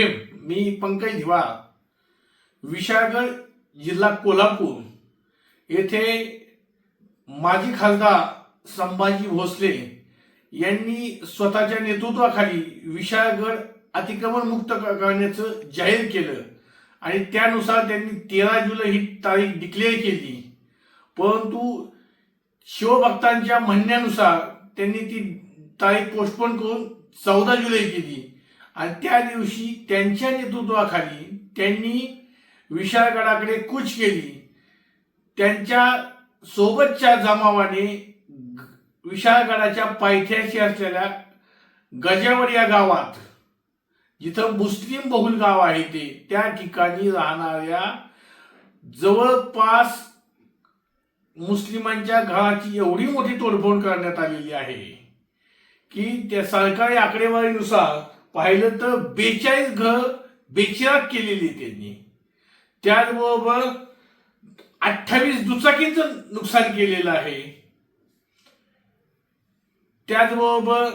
मी पंकज धिवा विशाळगड जिल्हा कोल्हापूर. येथे माजी खासदार संभाजी भोसले यांनी स्वतःच्या नेतृत्वाखाली विशाळगड अतिक्रमण मुक्त करण्याचं जाहीर केलं. आणि त्यानुसार त्यांनी तेरा जुलै ही तारीख डिक्लेअर केली. परंतु शिवभक्तांच्या म्हणण्यानुसार त्यांनी ती तारीख पोस्टपोन करून चौदा जुलै केली. आणि त्या दिवशी त्यांच्या नेतृत्वाखाली त्यांनी विशाळगडाकडे कूच केली. त्यांच्या सोबतच्या जमावाने विशाळगडाच्या पायथ्याशी असलेल्या गजावर या गावात जिथं मुस्लिम बहुल गाव आहे ते त्या ठिकाणी राहणाऱ्या जवळपास मुस्लिमांच्या घराची एवढी मोठी तोडफोड करण्यात आलेली आहे की त्या सरकारी आकडेवारीनुसार पाहिलं तर बेचाळीस घर बेचिरात केलेली त्यांनी. त्याचबरोबर अठ्ठावीस दुचाकीचं नुकसान केलेलं आहे. त्याचबरोबर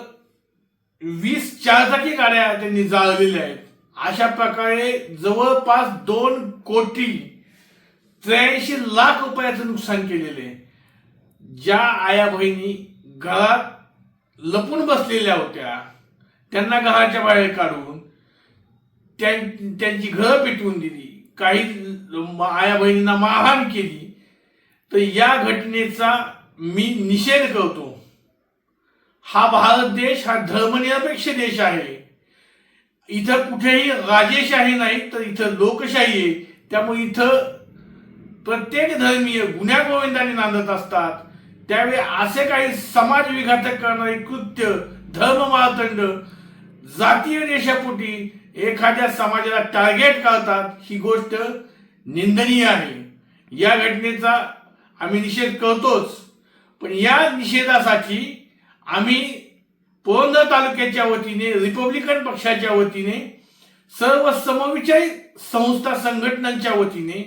वीस चारचाकी गाड्या त्यांनी जाळलेल्या आहेत. अशा प्रकारे जवळपास दोन कोटी त्र्याऐंशी लाख रुपयाचं नुकसान केलेलं आहे. ज्या आया बहिणी घरात लपून बसलेल्या होत्या त्यांना घराच्या बाहेर काढून त्यांची घरं पेटवून दिली. काही आया बहिणींना मारहाण केली. तर या घटनेचा मी निषेध करतो. हा भारत देश हा धर्मनिरपेक्ष देश आहे. इथं कुठेही राजेशाही नाही तर इथं लोकशाही आहे. त्यामुळे इथं प्रत्येक धर्मीय गुन्ह्या गोविंदाने नांदत असतात. त्यावेळी असे काही समाज विघातक करणारे कृत्य धर्म माळतंड जातीय देशापोटी एखाद्या समाजाला टार्गेट करतात ही गोष्ट निंदनीय आहे. या घटनेचा आम्ही निषेध करतोच. पण या निषेधासाठी आम्ही पोरंदर तालुक्याच्या वतीने रिपब्लिकन पक्षाच्या वतीने सर्व समविचारी संस्था संघटनांच्या वतीने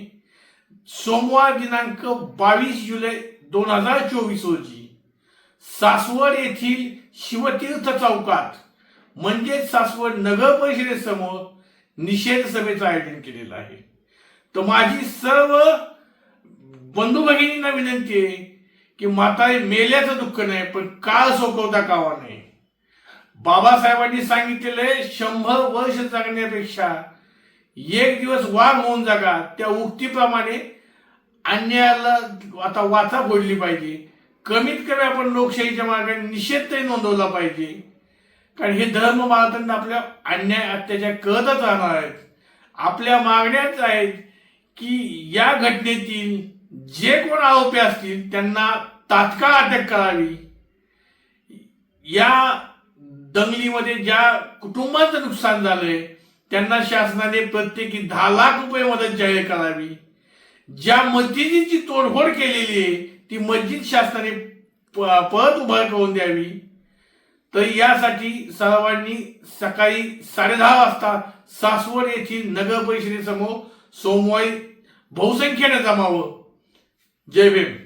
सोमवार दिनांक बावीस जुलै दोन हजार चोवीस रोजी सासवड येथील शिवतीर्थ चौकात म्हणजेच सासवड नगर परिषदेसमोर निषेध सभेचं आयोजन केलेलं आहे. तर माझी सर्व बंधू भगिनींना विनंती आहे की म्हातारे मेल्याचं दुःख नाही पण काळ सोकवता कावा नाही बाबासाहेबांनी सांगितलेलं आहे शंभर वर्ष जगण्यापेक्षा एक दिवस वाघ होऊन जागा त्या उक्तीप्रमाणे अन्यायाला आता वाचा फोडली पाहिजे. कमीत कमी आपण लोकशाहीच्या मार्गाने निषेध तरी नोंदवला पाहिजे. कारण हे धर्म मारताना आपल्या अन्याय अत्याचार करतच राहणार आहेत. आपल्या मागण्याच आहेत की या घटनेतील जे कोण आरोपी असतील त्यांना तात्काळ अटक करावी. या दंगलीमध्ये ज्या कुटुंबाचं नुकसान झालंय त्यांना शासनाने प्रत्येकी दहा लाख रुपये मदत जाहीर करावी. ज्या मस्जिदीची तोडफोड केलेली आहे ती मस्जिद शासनाने प- परत उभा करून द्यावी. तर यासाठी सर्वांनी सकाळी साडेदहा वाजता सासवड येथील नगर परिषदेसमोर सोमवारी बहुसंख्येने जमावं. जय भीम.